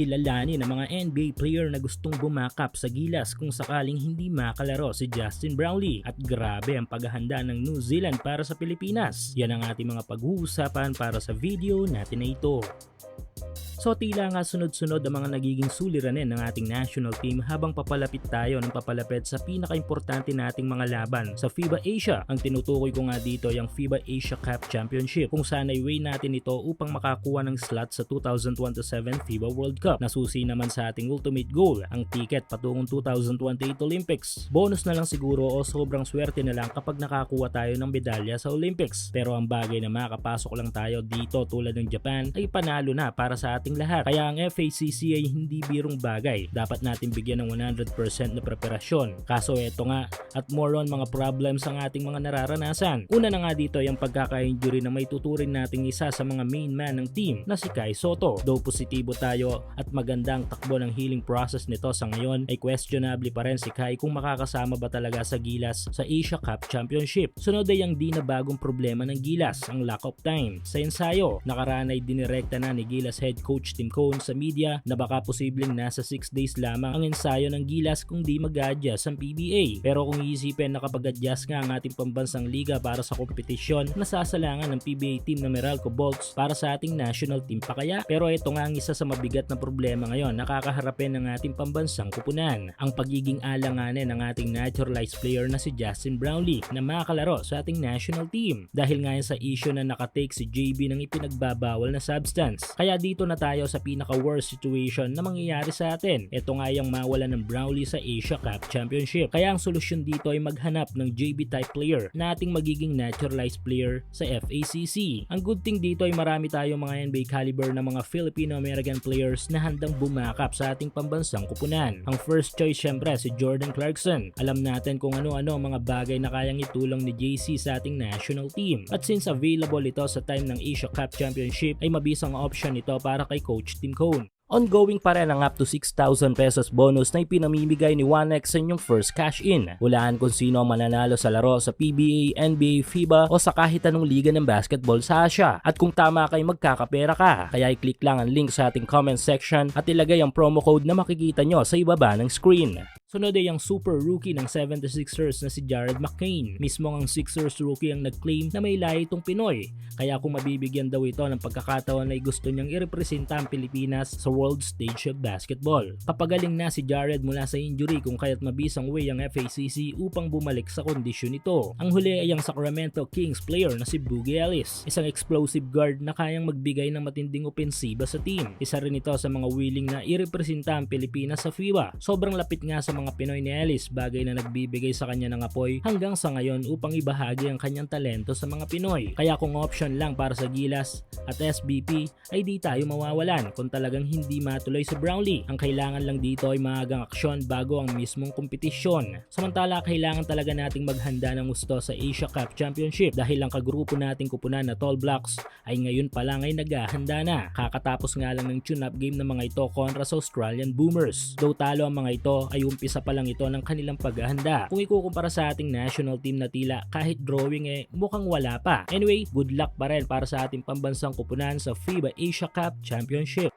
kilalanin ang mga NBA player na gustong bumakap sa gilas kung sakaling hindi makalaro si Justin Brownlee at grabe ang paghahanda ng New Zealand para sa Pilipinas. Yan ang ating mga pag-uusapan para sa video natin na ito. So tila nga sunod-sunod ang mga nagiging suliranin ng ating national team habang papalapit tayo ng papalapit sa pinaka-importante nating mga laban sa FIBA Asia. Ang tinutukoy ko nga dito yung FIBA Asia Cup Championship kung saan ay way natin ito upang makakuha ng slot sa 2027 FIBA World Cup. Nasusi naman sa ating ultimate goal, ang ticket patungong 2028 Olympics. Bonus na lang siguro o sobrang swerte na lang kapag nakakuha tayo ng medalya sa Olympics. Pero ang bagay na makapasok lang tayo dito tulad ng Japan ay panalo na para sa ating lahat. Kaya ang FACC ay hindi birong bagay. Dapat natin bigyan ng 100% na preparasyon. Kaso eto nga, at more on mga problems ang ating mga nararanasan. Una na nga dito yung pagkaka-injury na may tuturing nating isa sa mga main man ng team na si Kai Soto. Though positibo tayo at magandang takbo ng healing process nito sa ngayon ay questionable pa rin si Kai kung makakasama ba talaga sa Gilas sa Asia Cup Championship. Sunod ay ang di na bagong problema ng Gilas, ang lack of time. Sa ensayo, nakaraan ay dinirekta na ni Gilas head coach Tim Cohn sa media na baka posibleng nasa 6 days lamang ang ensayo ng Gilas kung di mag-adjust ang PBA. Pero kung iisipin na kapag adjust nga ang ating pambansang liga para sa kompetisyon, nasasalangan ng PBA team na Meralco Bolts para sa ating national team pa kaya? Pero ito nga ang isa sa mabigat na problema ngayon nakakaharapin ng ating pambansang kupunan. Ang pagiging alanganin ng ating naturalized player na si Justin Brownlee na makakalaro sa ating national team. Dahil nga sa issue na nakatake si JB ng ipinagbabawal na substance. Kaya dito na tayo sa pinaka-worst situation na mangyayari sa atin. Ito nga yung mawala ng Brownlee sa Asia Cup Championship. Kaya ang solusyon dito ay maghanap ng JB-type player na ating magiging naturalized player sa FACC. Ang good thing dito ay marami tayong mga NBA caliber na mga Filipino-American players na handang bumakap sa ating pambansang kupunan. Ang first choice syempre si Jordan Clarkson. Alam natin kung ano-ano ang mga bagay na kayang itulong ni JC sa ating national team. At since available ito sa time ng Asia Cup Championship ay mabisang option ito para kay Coach Tim Cone. Ongoing pa rin ang up to 6,000 pesos bonus na ipinamimigay ni 1x sa inyong first cash in. Hulaan kung sino ang mananalo sa laro sa PBA, NBA, FIBA o sa kahit anong liga ng basketball sa Asia. At kung tama kay magkakapera ka, kaya i-click lang ang link sa ating comment section at ilagay ang promo code na makikita nyo sa ibaba ng screen. Sunod ay ang super rookie ng 76ers na si Jared McCain. Mismo ang Sixers rookie ang nag-claim na may lahi itong Pinoy. Kaya kung mabibigyan daw ito ng pagkakataon ay gusto niyang irepresenta ang Pilipinas sa world stage of basketball. Papagaling na si Jared mula sa injury kung kaya't mabisang way ang FACC upang bumalik sa kondisyon nito. Ang huli ay ang Sacramento Kings player na si Boogie Ellis. Isang explosive guard na kayang magbigay ng matinding opensiba sa team. Isa rin ito sa mga willing na irepresenta ang Pilipinas sa FIBA. Sobrang lapit nga sa mga Pinoy ni Ellis, bagay na nagbibigay sa kanya ng apoy hanggang sa ngayon upang ibahagi ang kanyang talento sa mga Pinoy. Kaya kung option lang para sa Gilas at SBP ay di tayo mawawalan kung talagang hindi matuloy sa Brownlee. Ang kailangan lang dito ay maagang aksyon bago ang mismong kompetisyon. Samantala kailangan talaga nating maghanda ng gusto sa Asia Cup Championship dahil ang kagrupo nating kupunan na Tall Blocks ay ngayon pa lang ay naghahanda na. Kakatapos nga lang ng tune-up game ng mga ito kontra sa Australian Boomers. Though talo ang mga ito ay umpisa pa lang ito ng kanilang paghahanda. Kung ikukumpara sa ating national team na tila kahit drawing eh mukhang wala pa. Anyway, good luck pa rin para sa ating pambansang kupunan sa FIBA Asia Cup Championship.